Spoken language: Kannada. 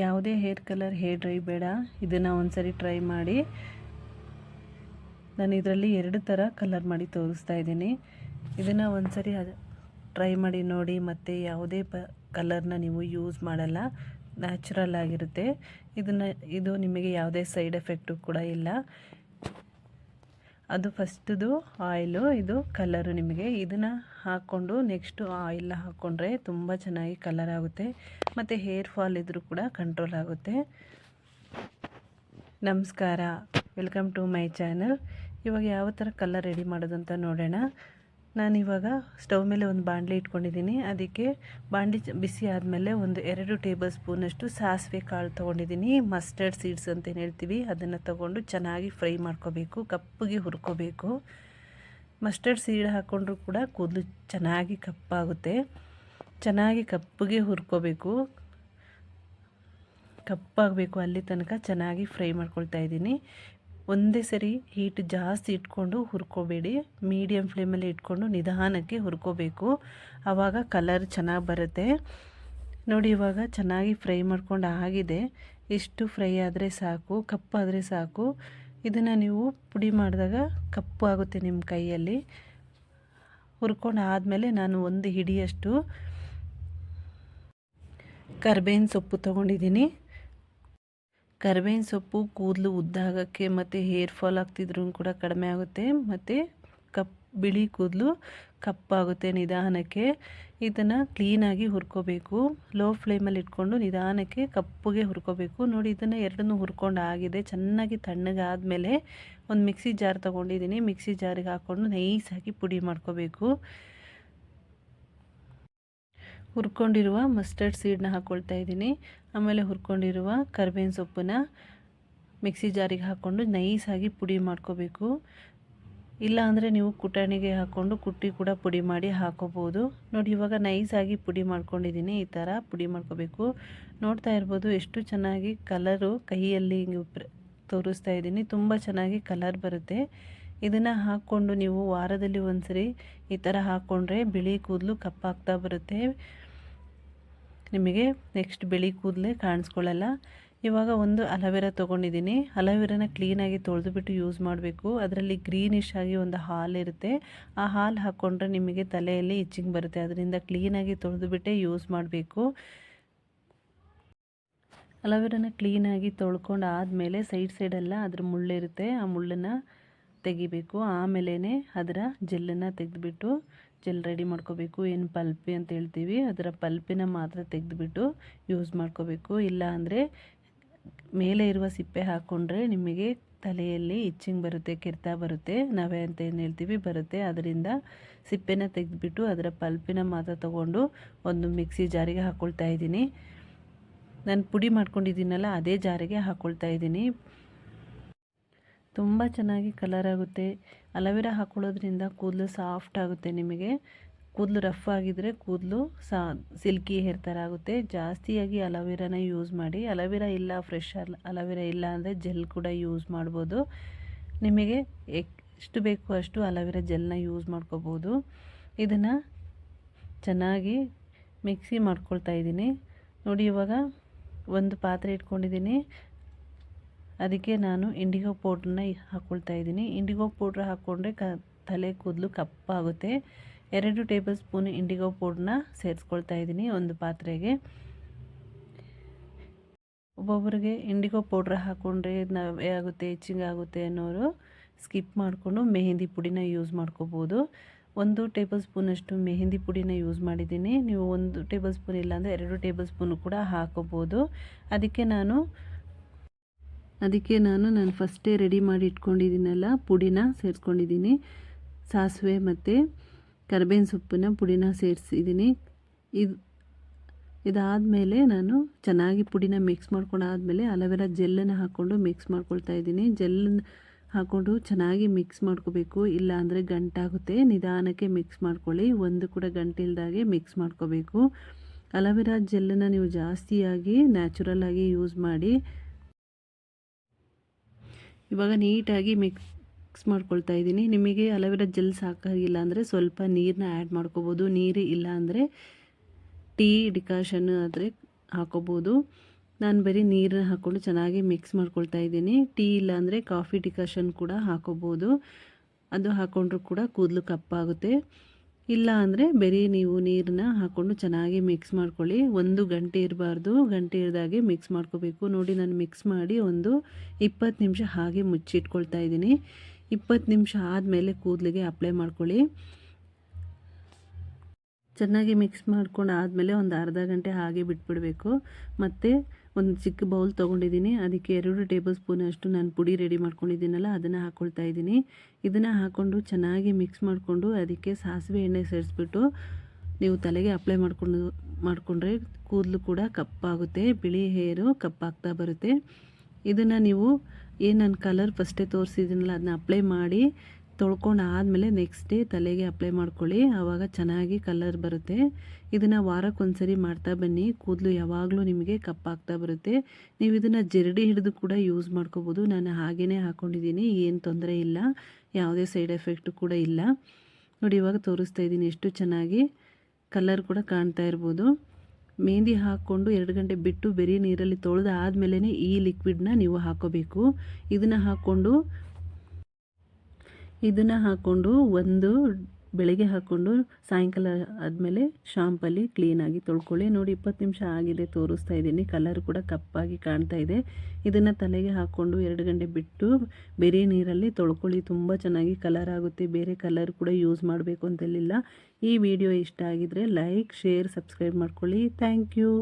ಯಾವುದೇ ಹೇರ್ ಕಲರ್, ಹೇರ್ ಡ್ರೈ ಬೇಡ. ಇದನ್ನು ಒಂದ್ಸರಿ ಟ್ರೈ ಮಾಡಿ. ನಾನು ಇದರಲ್ಲಿ ಎರಡು ಥರ ಕಲರ್ ಮಾಡಿ ತೋರಿಸ್ತಾ ಇದ್ದೀನಿ. ಇದನ್ನು ಒಂದ್ಸರಿ ಟ್ರೈ ಮಾಡಿ ನೋಡಿ, ಮತ್ತು ಯಾವುದೇ ಪ ಕಲರ್ನ ನೀವು ಯೂಸ್ ಮಾಡಲ್ಲ. ನ್ಯಾಚುರಲ್ ಆಗಿರುತ್ತೆ. ಇದನ್ನು, ಇದು ನಿಮಗೆ ಯಾವುದೇ ಸೈಡ್ ಎಫೆಕ್ಟು ಕೂಡ ಇಲ್ಲ. ಅದು ಫಸ್ಟ್ದು ಆಯಿಲು ಇದು ಕಲರು ನಿಮಗೆ. ಇದನ್ನು ಹಾಕ್ಕೊಂಡು ನೆಕ್ಸ್ಟು ಆಯಿಲ್ ಹಾಕ್ಕೊಂಡ್ರೆ ತುಂಬ ಚೆನ್ನಾಗಿ ಕಲರ್ ಆಗುತ್ತೆ. ಮತ್ತು ಹೇರ್ ಫಾಲ್ ಇದ್ದರೂ ಕೂಡ ಕಂಟ್ರೋಲ್ ಆಗುತ್ತೆ. ನಮಸ್ಕಾರ. ವೆಲ್ಕಮ್ ಟು ಮೈ ಚಾನಲ್ ಇವಾಗ ಯಾವ ಥರ ಕಲರ್ ರೆಡಿ ಮಾಡೋದು ಅಂತ ನೋಡೋಣ. ನಾನಿವಾಗ ಸ್ಟವ್ ಮೇಲೆ ಒಂದು ಬಾಂಡ್ಲಿ ಇಟ್ಕೊಂಡಿದ್ದೀನಿ. ಅದಕ್ಕೆ ಬಾಂಡ್ಲಿ ಬಿಸಿ ಆದಮೇಲೆ ಒಂದು ಎರಡು ಟೇಬಲ್ ಸ್ಪೂನಷ್ಟು ಸಾಸಿವೆ ಕಾಳು ತೊಗೊಂಡಿದ್ದೀನಿ. ಮಸ್ಟರ್ಡ್ ಸೀಡ್ಸ್ ಅಂತ ಹೇಳ್ತೀವಿ. ಅದನ್ನು ತೊಗೊಂಡು ಚೆನ್ನಾಗಿ ಫ್ರೈ ಮಾಡ್ಕೋಬೇಕು. ಕಪ್ಪಗೆ ಹುರ್ಕೋಬೇಕು. ಮಸ್ಟರ್ಡ್ ಸೀಡ್ ಹಾಕ್ಕೊಂಡ್ರೂ ಕೂಡ ಕೂದಲು ಚೆನ್ನಾಗಿ ಕಪ್ಪಾಗುತ್ತೆ. ಚೆನ್ನಾಗಿ ಕಪ್ಪಗೆ ಹುರ್ಕೋಬೇಕು. ಕಪ್ಪಾಗಬೇಕು ಅಲ್ಲಿ ತನಕ ಚೆನ್ನಾಗಿ ಫ್ರೈ ಮಾಡ್ಕೊಳ್ತಾ ಇದ್ದೀನಿ. ಒಂದೇ ಸರಿ ಹೀಟ್ ಜಾಸ್ತಿ ಇಟ್ಕೊಂಡು ಹುರ್ಕೋಬೇಡಿ. ಮೀಡಿಯಮ್ ಫ್ಲೇಮಲ್ಲಿ ಇಟ್ಕೊಂಡು ನಿಧಾನಕ್ಕೆ ಹುರ್ಕೋಬೇಕು. ಆವಾಗ ಕಲರ್ ಚೆನ್ನಾಗಿ ಬರುತ್ತೆ. ನೋಡಿ, ಇವಾಗ ಚೆನ್ನಾಗಿ ಫ್ರೈ ಮಾಡ್ಕೊಂಡು ಆಗಿದೆ. ಇಷ್ಟು ಫ್ರೈ ಆದರೆ ಸಾಕು ಕಪ್ಪಾದರೆ ಸಾಕು. ಇದನ್ನು ನೀವು ಪುಡಿ ಮಾಡಿದಾಗ ಕಪ್ಪು ಆಗುತ್ತೆ ನಿಮ್ಮ ಕೈಯಲ್ಲಿ. ಹುರ್ಕೊಂಡು ಆದಮೇಲೆ ನಾನು ಒಂದು ಹಿಡಿಯಷ್ಟು ಕರ್ಬೇವಿನ ಸೊಪ್ಪು ತೊಗೊಂಡಿದ್ದೀನಿ. ಕರಿಬೇವಿನ ಸೊಪ್ಪು ಕೂದಲು ಉದ್ದಾಗಕ್ಕೆ ಮತ್ತು ಹೇರ್ ಫಾಲ್ ಆಗ್ತಿದ್ರು ಕೂಡ ಕಡಿಮೆ ಆಗುತ್ತೆ. ಮತ್ತು ಕಪ್, ಬಿಳಿ ಕೂದಲು ಕಪ್ಪಾಗುತ್ತೆ ನಿಧಾನಕ್ಕೆ. ಇದನ್ನು ಕ್ಲೀನಾಗಿ ಹುರ್ಕೋಬೇಕು. ಲೋ ಫ್ಲೇಮಲ್ಲಿ ಇಟ್ಕೊಂಡು ನಿಧಾನಕ್ಕೆ ಕಪ್ಪುಗೆ ಹುರ್ಕೋಬೇಕು. ನೋಡಿ, ಇದನ್ನು ಎರಡನ್ನೂ ಹುರ್ಕೊಂಡು ಆಗಿದೆ ಚೆನ್ನಾಗಿ ತಣ್ಣಗಾದಮೇಲೆ ಒಂದು ಮಿಕ್ಸಿ ಜಾರ್ ತೊಗೊಂಡಿದ್ದೀನಿ. ಮಿಕ್ಸಿ ಜಾರಿಗೆ ಹಾಕ್ಕೊಂಡು ನೈಸಾಗಿ ಪುಡಿ ಮಾಡ್ಕೋಬೇಕು. ಹುರ್ಕೊಂಡಿರುವ ಮಸ್ಟರ್ಡ್ ಸೀಡನ್ನ ಹಾಕ್ಕೊಳ್ತಾ ಇದ್ದೀನಿ. ಆಮೇಲೆ ಹುರ್ಕೊಂಡಿರುವ ಕರ್ಬೇವಿನ ಸೊಪ್ಪನ್ನ ಮಿಕ್ಸಿ ಜಾರಿಗೆ ಹಾಕ್ಕೊಂಡು ನೈಸಾಗಿ ಪುಡಿ ಮಾಡ್ಕೋಬೇಕು. ಇಲ್ಲ ಅಂದರೆ ನೀವು ಕುಟಾಣಿಗೆ ಹಾಕ್ಕೊಂಡು ಕುಟ್ಟಿ ಕೂಡ ಪುಡಿ ಮಾಡಿ ಹಾಕೋಬೋದು. ನೋಡಿ, ಇವಾಗ ನೈಸಾಗಿ ಪುಡಿ ಮಾಡ್ಕೊಂಡಿದ್ದೀನಿ. ಈ ಥರ ಪುಡಿ ಮಾಡ್ಕೋಬೇಕು. ನೋಡ್ತಾ ಇರ್ಬೋದು ಎಷ್ಟು ಚೆನ್ನಾಗಿ ಕಲರು ಕೈಯಲ್ಲಿ ಹಿಂಗೆ ತೋರಿಸ್ತಾ ಇದ್ದೀನಿ. ತುಂಬ ಚೆನ್ನಾಗಿ ಕಲರ್ ಬರುತ್ತೆ. ಇದನ್ನು ಹಾಕ್ಕೊಂಡು ನೀವು ವಾರದಲ್ಲಿ ಒಂದು ಸರಿ ಈ ಥರ ಹಾಕ್ಕೊಂಡ್ರೆ ಬಿಳಿ ಕೂದಲು ಕಪ್ಪಾಗ್ತಾ ಬರುತ್ತೆ. ನಿಮಗೆ ನೆಕ್ಸ್ಟ್ ಬೆಳಿ ಕೂದಲೇ ಕಾಣಿಸ್ಕೊಳ್ಳಲ್ಲ. ಇವಾಗ ಒಂದು ಅಲವೆರ ತೊಗೊಂಡಿದ್ದೀನಿ. ಅಲೋವೆರಾನ ಕ್ಲೀನಾಗಿ ತೊಳೆದುಬಿಟ್ಟು ಯೂಸ್ ಮಾಡಬೇಕು. ಅದರಲ್ಲಿ ಗ್ರೀನಿಶ್ ಆಗಿ ಒಂದು ಹಾಲು ಇರುತ್ತೆ. ಆ ಹಾಲು ಹಾಕ್ಕೊಂಡ್ರೆ ನಿಮಗೆ ತಲೆಯಲ್ಲಿ ಇಚ್ಚಿಂಗ್ ಬರುತ್ತೆ. ಅದರಿಂದ ಕ್ಲೀನಾಗಿ ತೊಳೆದುಬಿಟ್ಟೆ ಯೂಸ್ ಮಾಡಬೇಕು. ಅಲೋವೆರಾನ ಕ್ಲೀನಾಗಿ ತೊಳ್ಕೊಂಡು ಆದಮೇಲೆ ಸೈಡ್ ಸೈಡೆಲ್ಲ ಅದ್ರ ಮುಳ್ಳಿರುತ್ತೆ ಆ ಮುಳ್ಳನ್ನು ತೆಗಿಬೇಕು. ಆಮೇಲೆ ಅದರ ಜೆಲ್ಲನ್ನು ತೆಗೆದುಬಿಟ್ಟು ಜೆಲ್ ರೆಡಿ ಮಾಡ್ಕೋಬೇಕು, ಏನು ಪಲ್ಪಿ ಅಂತ ಹೇಳ್ತೀವಿ, ಅದರ ಪಲ್ಪಿನ ಮಾತ್ರ ತೆಗೆದುಬಿಟ್ಟು ಯೂಸ್ ಮಾಡ್ಕೋಬೇಕು. ಇಲ್ಲ ಅಂದರೆ ಮೇಲೆ ಇರುವ ಸಿಪ್ಪೆ ಹಾಕ್ಕೊಂಡ್ರೆ ನಿಮಗೆ ತಲೆಯಲ್ಲಿ ಇಚ್ಚಿಂಗ್ ಬರುತ್ತೆ, ಕೆರೆತ ಬರುತ್ತೆ, ನವೆ ಅಂತ ಏನು ಹೇಳ್ತೀವಿ, ಬರುತ್ತೆ. ಅದರಿಂದ ಸಿಪ್ಪೆನ ತೆಗೆದುಬಿಟ್ಟು ಅದರ ಪಲ್ಪಿನ ಮಾತ್ರ ತೊಗೊಂಡು ಒಂದು ಮಿಕ್ಸಿ ಜಾರಿಗೆ ಹಾಕ್ಕೊಳ್ತಾ ಇದ್ದೀನಿ. ನಾನು ಪುಡಿ ಮಾಡ್ಕೊಂಡಿದ್ದೀನಲ್ಲ, ಅದೇ ಜಾರಿಗೆ ಹಾಕ್ಕೊಳ್ತಾ ಇದ್ದೀನಿ. ತುಂಬ ಚೆನ್ನಾಗಿ ಕಲರ್ ಆಗುತ್ತೆ. ಅಲವೆರ ಹಾಕ್ಕೊಳ್ಳೋದ್ರಿಂದ ಕೂದಲು ಸಾಫ್ಟ್ ಆಗುತ್ತೆ ನಿಮಗೆ. ಕೂದಲು ರಫ್ ಆಗಿದ್ದರೆ ಕೂದಲು ಸಾ ಸಿಲ್ಕಿ ಹೇರ್ ಥರ ಆಗುತ್ತೆ. ಜಾಸ್ತಿಯಾಗಿ ಅಲವೆರಾನ ಯೂಸ್ ಮಾಡಿ. ಅಲೋವೆರಾ ಇಲ್ಲ ಫ್ರೆಶ್ ಅಲ್ ಅಲೋವೆರಾ ಇಲ್ಲ ಅಂದರೆ ಜೆಲ್ ಕೂಡ ಯೂಸ್ ಮಾಡ್ಬೋದು. ನಿಮಗೆ ಎಷ್ಟು ಬೇಕು ಅಷ್ಟು ಅಲೋವೆರಾ ಜೆಲ್ನ ಯೂಸ್ ಮಾಡ್ಕೋಬೋದು. ಇದನ್ನು ಚೆನ್ನಾಗಿ ಮಿಕ್ಸಿ ಮಾಡ್ಕೊಳ್ತಾ ಇದ್ದೀನಿ. ನೋಡಿ ಇವಾಗ ಒಂದು ಪಾತ್ರೆ ಇಟ್ಕೊಂಡಿದ್ದೀನಿ. ಅದಕ್ಕೆ ನಾನು ಇಂಡಿಗೋ ಪೌಡ್ರನ್ನ ಹಾಕ್ಕೊಳ್ತಾ ಇದ್ದೀನಿ. ಇಂಡಿಗೋ ಪೌಡ್ರ್ ಹಾಕ್ಕೊಂಡ್ರೆ ಕ, ತಲೆ ಕೂದಲು ಕಪ್ಪಾಗುತ್ತೆ. ಎರಡು ಟೇಬಲ್ ಸ್ಪೂನ್ ಇಂಡಿಗೋ ಪೌಡ್ರನ್ನ ಸೇರಿಸ್ಕೊಳ್ತಾ ಇದ್ದೀನಿ ಒಂದು ಪಾತ್ರೆಗೆ. ಒಬ್ಬೊಬ್ಬರಿಗೆ ಇಂಡಿಗೋ ಪೌಡ್ರ್ ಹಾಕ್ಕೊಂಡ್ರೆ ನವೆ ಆಗುತ್ತೆ ಹೆಚ್ಚಿಂಗ್ ಆಗುತ್ತೆ ಅನ್ನೋರು ಸ್ಕಿಪ್ ಮಾಡಿಕೊಂಡು ಮೆಹಂದಿ ಪುಡಿನ ಯೂಸ್ ಮಾಡ್ಕೋಬೋದು. ಒಂದು ಟೇಬಲ್ ಸ್ಪೂನಷ್ಟು ಮೆಹಂದಿ ಪುಡಿನ ಯೂಸ್ ಮಾಡಿದ್ದೀನಿ. ನೀವು ಒಂದು ಟೇಬಲ್ ಸ್ಪೂನ್ ಇಲ್ಲಾಂದರೆ ಎರಡು ಟೇಬಲ್ ಸ್ಪೂನು ಕೂಡ ಹಾಕೋಬೋದು. ಅದಕ್ಕೆ ನಾನು ಅದಕ್ಕೆ ನಾನು ನಾನು ಫಸ್ಟೇ ರೆಡಿ ಮಾಡಿ ಇಟ್ಕೊಂಡಿದ್ದೀನಲ್ಲ, ಪುಡಿನ ಸೇರಿಸ್ಕೊಂಡಿದ್ದೀನಿ. ಸಾಸಿವೆ ಮತ್ತು ಕರ್ಬೇವಿನ ಸೊಪ್ಪಿನ ಪುಡಿನ ಸೇರಿಸಿದ್ದೀನಿ. ಇದು, ಇದಾದಮೇಲೆ ನಾನು ಚೆನ್ನಾಗಿ ಪುಡಿನ ಮಿಕ್ಸ್ ಮಾಡ್ಕೊಂಡಾದಮೇಲೆ ಅಲೋವೆರಾ ಜೆಲ್ಲನ್ನು ಹಾಕ್ಕೊಂಡು ಮಿಕ್ಸ್ ಮಾಡ್ಕೊಳ್ತಾ ಇದ್ದೀನಿ. ಜೆಲ್ಲನ್ನು ಹಾಕ್ಕೊಂಡು ಚೆನ್ನಾಗಿ ಮಿಕ್ಸ್ ಮಾಡ್ಕೋಬೇಕು. ಇಲ್ಲ ಅಂದರೆ ಗಂಟಾಗುತ್ತೆ ನಿಧಾನಕ್ಕೆ ಮಿಕ್ಸ್ ಮಾಡ್ಕೊಳ್ಳಿ. ಒಂದು ಕೂಡ ಗಂಟಿಲ್ದಾಗೆ ಮಿಕ್ಸ್ ಮಾಡ್ಕೋಬೇಕು. ಅಲೋವೆರಾ ಜೆಲ್ಲನ್ನು ನೀವು ಜಾಸ್ತಿಯಾಗಿ ನ್ಯಾಚುರಲ್ ಆಗಿ ಯೂಸ್ ಮಾಡಿ ಇವಾಗ ನೀಟಾಗಿ ಮಿಕ್ಸ್ ಮಾಡ್ಕೊಳ್ತಾ ಇದ್ದೀನಿ. ನಿಮಗೆ ಅಲೋವೆರಾ ಜೆಲ್ ಸಾಕಾಗಿಲ್ಲ ಅಂದರೆ ಸ್ವಲ್ಪ ನೀರನ್ನ ಆ್ಯಡ್ ಮಾಡ್ಕೋಬೋದು. ನೀರು ಇಲ್ಲ ಅಂದರೆ ಟೀ ಡಿಕಾಷನ್ ಆದರೆ ಹಾಕೋಬೋದು. ನಾನು ಬರೀ ನೀರನ್ನ ಹಾಕ್ಕೊಂಡು ಚೆನ್ನಾಗಿ ಮಿಕ್ಸ್ ಮಾಡ್ಕೊಳ್ತಾ ಇದ್ದೀನಿ. ಟೀ ಇಲ್ಲ ಅಂದರೆ ಕಾಫಿ ಡಿಕಾಷನ್ ಕೂಡ ಹಾಕೋಬೋದು. ಅದು ಹಾಕ್ಕೊಂಡ್ರೂ ಕೂಡ ಕೂದಲು ಕಪ್ಪಾಗುತ್ತೆ. ಇಲ್ಲ ಅಂದರೆ ಬರೀ ನೀವು ನೀರನ್ನ ಹಾಕ್ಕೊಂಡು ಚೆನ್ನಾಗಿ ಮಿಕ್ಸ್ ಮಾಡ್ಕೊಳ್ಳಿ. ಒಂದು ಗಂಟೆ ಇರಬಾರ್ದು, ಗಂಟೆ ಇರಿದಾಗೆ ಮಿಕ್ಸ್ ಮಾಡ್ಕೋಬೇಕು. ನೋಡಿ ನಾನು ಮಿಕ್ಸ್ ಮಾಡಿ ಒಂದು ಇಪ್ಪತ್ತು ನಿಮಿಷ ಹಾಗೆ ಮುಚ್ಚಿಟ್ಕೊಳ್ತಾ ಇದ್ದೀನಿ. ಇಪ್ಪತ್ತು ನಿಮಿಷ ಆದಮೇಲೆ ಕೂದಲಿಗೆ ಅಪ್ಲೈ ಮಾಡ್ಕೊಳ್ಳಿ. ಚೆನ್ನಾಗಿ ಮಿಕ್ಸ್ ಮಾಡ್ಕೊಂಡು ಆದಮೇಲೆ ಒಂದು ಅರ್ಧ ಗಂಟೆ ಹಾಗೆ ಬಿಟ್ಬಿಡಬೇಕು. ಮತ್ತು ಒಂದು ಚಿಕ್ಕ ಬೌಲ್ ತೊಗೊಂಡಿದ್ದೀನಿ ಅದಕ್ಕೆ ಎರಡು ಟೇಬಲ್ ಸ್ಪೂನ್ ಅಷ್ಟು ನಾನು ಪುಡಿ ರೆಡಿ ಮಾಡ್ಕೊಂಡಿದ್ದೀನಲ್ಲ, ಅದನ್ನು ಹಾಕ್ಕೊಳ್ತಾ ಇದ್ದೀನಿ ಇದನ್ನು ಹಾಕ್ಕೊಂಡು ಚೆನ್ನಾಗಿ ಮಿಕ್ಸ್ ಮಾಡಿಕೊಂಡು ಅದಕ್ಕೆ ಸಾಸಿವೆ ಎಣ್ಣೆ ಸೇರಿಸ್ಬಿಟ್ಟು ನೀವು ತಲೆಗೆ ಅಪ್ಲೈ ಮಾಡಿಕೊಂಡು, ಮಾಡಿಕೊಂಡ್ರೆ ಕೂದಲು ಕೂಡ ಕಪ್ಪಾಗುತ್ತೆ, ಬಿಳಿ ಹೇರು ಕಪ್ಪಾಗ್ತಾ ಬರುತ್ತೆ. ಇದನ್ನು ನೀವು, ಏನು ನಾನು ಕಲರ್ ಫಸ್ಟೇ ತೋರಿಸಿದ್ದೀನಲ್ಲ ಅದನ್ನ ಅಪ್ಲೈ ಮಾಡಿ ತೊಳ್ಕೊಂಡು ಆದಮೇಲೆ ನೆಕ್ಸ್ಟ್ ಡೇ ತಲೆಗೆ ಅಪ್ಲೈ ಮಾಡ್ಕೊಳ್ಳಿ. ಆವಾಗ ಚೆನ್ನಾಗಿ ಕಲರ್ ಬರುತ್ತೆ. ಇದನ್ನು ವಾರಕ್ಕೊಂದ್ಸರಿ ಮಾಡ್ತಾ ಬನ್ನಿ. ಕೂದಲು ಯಾವಾಗಲೂ ನಿಮಗೆ ಕಪ್ಪಾಗ್ತಾ ಬರುತ್ತೆ. ನೀವು ಇದನ್ನು ಜರಡಿ ಹಿಡಿದು ಕೂಡ ಯೂಸ್ ಮಾಡ್ಕೋಬೋದು. ನಾನು ಹಾಗೇ ಹಾಕ್ಕೊಂಡಿದ್ದೀನಿ ಏನು ತೊಂದರೆ ಇಲ್ಲ. ಯಾವುದೇ ಸೈಡ್ ಎಫೆಕ್ಟು ಕೂಡ ಇಲ್ಲ. ನೋಡಿ, ಇವಾಗ ತೋರಿಸ್ತಾ ಇದ್ದೀನಿ ಎಷ್ಟು ಚೆನ್ನಾಗಿ ಕಲರ್ ಕೂಡ ಕಾಣ್ತಾ ಇರ್ಬೋದು. ಮೆಹಂದಿ ಹಾಕ್ಕೊಂಡು ಎರಡು ಗಂಟೆ ಬಿಟ್ಟು ಬೆರಿ ನೀರಲ್ಲಿ ತೊಳೆದು ಆದಮೇಲೆ ಈ ಲಿಕ್ವಿಡ್ನ ನೀವು ಹಾಕೋಬೇಕು. ಇದನ್ನು ಹಾಕ್ಕೊಂಡು ಇದನ್ನು ಹಾಕ್ಕೊಂಡು ಒಂದು ಬೆಳಗ್ಗೆ ಹಾಕ್ಕೊಂಡು ಸಾಯಂಕಾಲ ಆದಮೇಲೆ ಶಾಂಪಲ್ಲಿ ಕ್ಲೀನಾಗಿ ತೊಳ್ಕೊಳ್ಳಿ. ನೋಡಿ, ಇಪ್ಪತ್ತು ನಿಮಿಷ ಆಗಿದೆ ತೋರಿಸ್ತಾ ಇದ್ದೀನಿ. ಕಲರ್ ಕೂಡ ಕಪ್ಪಾಗಿ ಕಾಣ್ತಾ ಇದೆ. ಇದನ್ನು ತಲೆಗೆ ಹಾಕ್ಕೊಂಡು ಎರಡು ಗಂಟೆ ಬಿಟ್ಟು ಬೇರೆ ನೀರಲ್ಲಿ ತೊಳ್ಕೊಳ್ಳಿ. ತುಂಬ ಚೆನ್ನಾಗಿ ಕಲರ್ ಆಗುತ್ತೆ. ಬೇರೆ ಕಲರ್ ಕೂಡ ಯೂಸ್ ಮಾಡಬೇಕು ಅಂತೇಳಿಲ್ಲ ಈ ವಿಡಿಯೋ ಇಷ್ಟ ಆಗಿದರೆ ಲೈಕ್ ಶೇರ್ ಸಬ್ಸ್ಕ್ರೈಬ್ ಮಾಡ್ಕೊಳ್ಳಿ. Thank you